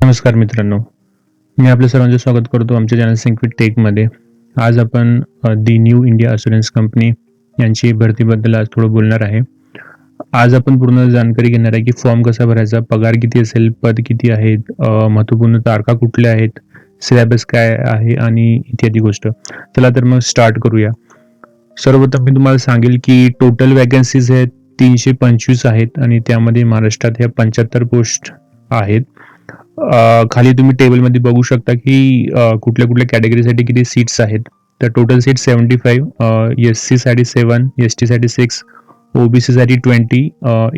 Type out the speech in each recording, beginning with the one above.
नमस्कार मित्रांनो. मी आपल्या सर्वांचे स्वागत करतो आमच्या चॅनल सिंकविट टेकमध्ये आज आपण the new India assurance company यांची भरतीबद्दल आज थोडं बोलणार आहे. आज आपण पूर्ण जाणकारी घेणार आहे की फॉर्म कसा भरायचा पगार किती असेल पद किती आहेत महत्त्वपूर्ण तारखा कुठल्या आहेत सिलेबस काय आहे आणि इत्यादी गोष्ट. चला तर मग स्टार्ट करूया. सर्वप्रथम मी तुम्हाला सांगेल की टोटल वॅकन्सीज आहेत तीनशे पंचवीस आहेत आणि त्यामध्ये महाराष्ट्रात ह्या पंच्याहत्तर पोस्ट आहेत. खाली तुम्ही टेबलमध्ये बघू शकता की कुठल्या कुठल्या कॅटेगरीसाठी किती सीट्स आहेत. तर total seat seventy five S सीसाठी सेवन एस टीसाठी सिक्स ओबीसीसाठी ट्वेंटी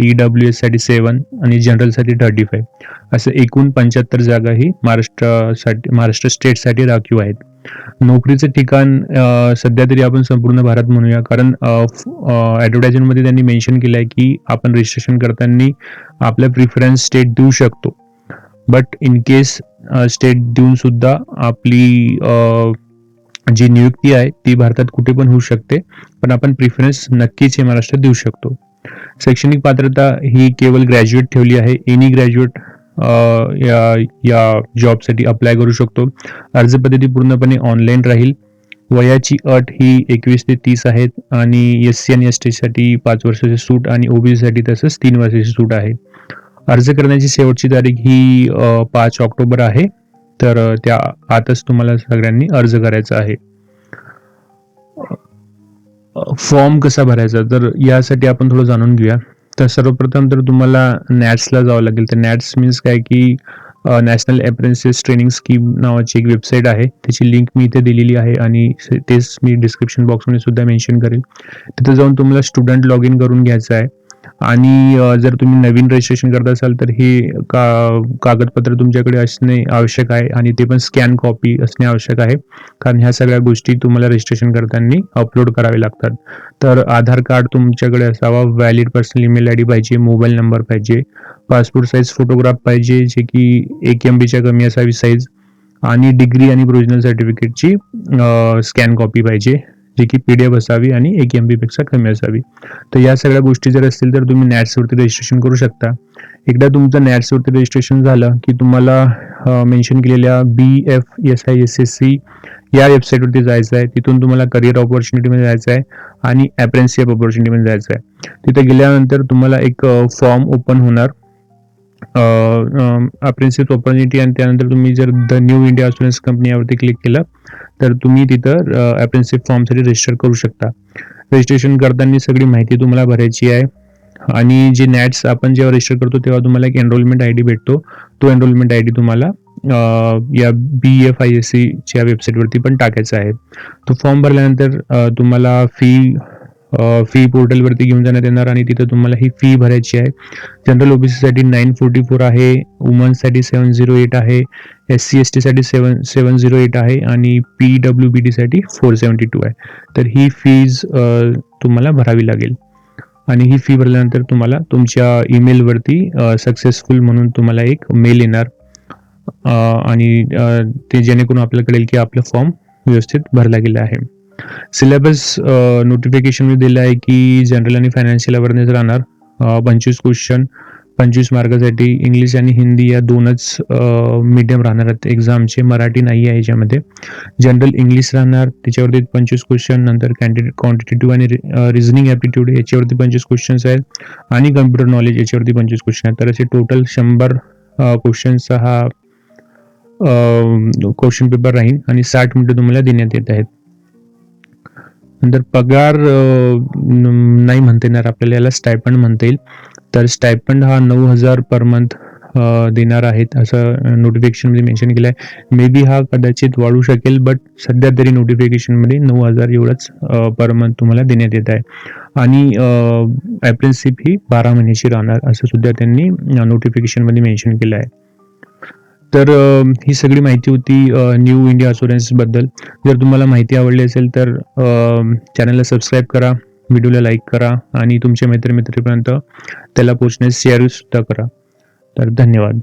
ई डब्ल्यू एससाठी सेवन आणि जनरलसाठी थर्टी फाईव्ह असं एकूण पंच्याहत्तर जागा ही महाराष्ट्रासाठी महाराष्ट्र स्टेटसाठी राखीव आहेत. नोकरीचं ठिकाण सध्या तरी आपण संपूर्ण भारत म्हणूया. कारण ॲडव्हर्टायझमेंटमध्ये त्यांनी मेन्शन केलं आहे की आपण रजिस्ट्रेशन करताना आपलं प्रिफरन्स स्टेट देऊ शकतो. बट इन केस स्टेट देऊन सुद्धा आपली uh, जी नियुक्ती आहे ती भारतात कुठे पण होऊ शकते. पण आपण प्रिफरन्स नक्कीच हे महाराष्ट्रात देऊ शकतो. शैक्षणिक पात्रता ही केवळ ग्रॅज्युएट ठेवली आहे. एनी ग्रॅज्युएट uh, या या जॉबसाठी अप्लाय करू शकतो. अर्ज पद्धती पूर्णपणे ऑनलाईन राहील. वयाची अट ही एकवीस ते तीस आहेत आणि एस सी आणि एस टीसाठी पाच वर्षाची सूट आणि ओबीसीसाठी तसंच तीन वर्षाची सूट आहे. अर्ज करण्याची शेवटची तारीख ही पाच ऑक्टोबर आहे. तर त्या आतच तुम्हाला सगळ्यांनी अर्ज करायचा आहे. फॉर्म कसा भरायचा? तर यासाठी आपण थोडं जाणून घेऊया. तर सर्वप्रथम तर तुम्हाला नॅट्सला जावं लागेल. तर नॅट्स मीन्स काय की नॅशनल अप्रेन्सिस ट्रेनिंग स्कीम नावाची एक वेबसाईट आहे. त्याची लिंक मी इथे दिलेली आहे आणि तेच मी डिस्क्रिप्शन बॉक्समध्ये सुद्धा मेन्शन करेल. तिथे जाऊन तुम्हाला स्टुडंट लॉग इन करून घ्यायचं आहे. आणि जर तुम्ही नवीन रजिस्ट्रेशन करत असाल तर हे का कागदपत्र तुमच्याकडे असणे आवश्यक आहे आणि ते पण स्कॅन कॉपी असणे आवश्यक आहे. कारण ह्या सगळ्या गोष्टी तुम्हाला रजिस्ट्रेशन करताना अपलोड करावे लागतात. तर आधार कार्ड तुमच्याकडे असावा valid personal email I D पाहिजे मोबाईल नंबर पाहिजे पासपोर्ट साईज फोटोग्राफ पाहिजे जे की एक एम बीच्या कमी असावी साईज आणि डिग्री आणि प्रोविजनल सर्टिफिकेटची स्कॅन कॉपी पाहिजे. जे की पी डी एफ असावी आणि एक एम बीपेक्षा कमी असावी. तर या सगळ्या गोष्टी जर असतील तर तुम्ही नॅट्सवरती रजिस्ट्रेशन करू शकता. एकदा तुमचं नॅट्सवरती रजिस्ट्रेशन झालं की तुम्हाला मेन्शन केलेल्या B F S I S S C या वेबसाईटवरती जायचं आहे. तिथून तुम्हाला करिअर ऑपॉर्च्युनिटीमध्ये जायचं आहे आणि अप्रेन्सिप ऑपॉर्च्युनिटीमध्ये जायचं आहे. तिथे गेल्यानंतर तुम्हाला एक फॉर्म ओपन होणार. अप्रेन्सिप ऑपॉर्च्युनिटी आणि त्यानंतर तुम्ही जर the new India assurance company यावरती क्लिक केलं तर तुम्ही तिथं अप्रेन्सिप फॉर्मसाठी रजिस्टर करू शकता. रजिस्ट्रेशन करताना सगळी माहिती तुम्हाला भरायची आहे. आणि जे नॅट्स आपण जेव्हा रजिस्टर करतो तेव्हा तुम्हाला एक एनरोलमेंट आय डी भेटतो. तो एनरोलमेंट आय डी तुम्हाला या बी एफ आय एस सीच्या वेबसाईटवरती पण टाकायचा आहे. तो फॉर्म भरल्यानंतर तुम्हाला फी फी पोर्टलवरती घेऊन जाण्यात येणार आणि तिथं तुम्हाला ही फी भरायची आहे. जनरल ओबीसीसाठी नाईन फोर्टी फोर आहे वुमन्ससाठी सेवन झिरो एट आहे एस सी एस टीसाठी सेवन सेवन झिरो एट आहे आणि पी डब्ल्यू बी टीसाठी फोर सेवन्टी टू आहे. तर ही फीज तुम्हाला भरावी लागेल. आणि ही फी भरल्यानंतर तुम्हाला तुमच्या ईमेलवरती सक्सेसफुल म्हणून तुम्हाला एक मेल येणार. आणि ते जेणेकरून आपल्याला कळेल की आपलं फॉर्म व्यवस्थित भरला गेला आहे. सिलेबस नोटिफिकेशन uh, मी दिलं आहे की जनरल आणि फायनान्शियल अवेअरनेस राहणार. Uh, पंचवीस क्वेश्चन पंचवीस मार्कासाठी इंग्लिश आणि हिंदी या दोनच uh, मीडियम राहणार आहेत. एक्झामचे मराठी नाही आहे याच्यामध्ये. जनरल इंग्लिश राहणार त्याच्यावरती पंचवीस क्वेश्चन नंतर कॅन्डिडेट क्वांटिटेटिव्ह आणि रिझनिंग ॲप्टिट्यूड याच्यावरती पंचवीस क्वेश्चन्स आहेत. आणि कम्प्युटर नॉलेज याच्यावरती पंचवीस क्वेश्चन आहेत. तर असे टोटल शंभर क्वेश्चनचा हा क्वेश्चन पेपर राहील. आणि साठ मिनिटं तुम्हाला देण्यात येत आहेत. नंतर पगार नाही म्हणता येणार आपल्याला याला स्टायपंड म्हणता येईल. तर स्टायपंड हा नऊ हजार पर मंथ देणार आहेत असं नोटिफिकेशनमध्ये मेन्शन केलं आहे. मे बी हा कदाचित वाढू शकेल बट सध्या तरी नोटिफिकेशनमध्ये नऊ हजार एवढंच पर मंथ तुम्हाला देण्यात येत आहे. आणि ॲप्रेनशिप ही बारा महिन्याची राहणार असं सुद्धा त्यांनी नोटिफिकेशनमध्ये मेन्शन केलं आहे. तर ही सगळी माहिती होती न्यू इंडिया अशुरन्सबद्दल जर तुम्हाला माहिती आवडली असेल तर चॅनलला सबस्क्राईब करा व्हिडिओला लाईक करा आणि तुमच्या मित्रमित्रीपर्यंत त्याला पोचण्यास शेअर सुद्धा करा. तर धन्यवाद.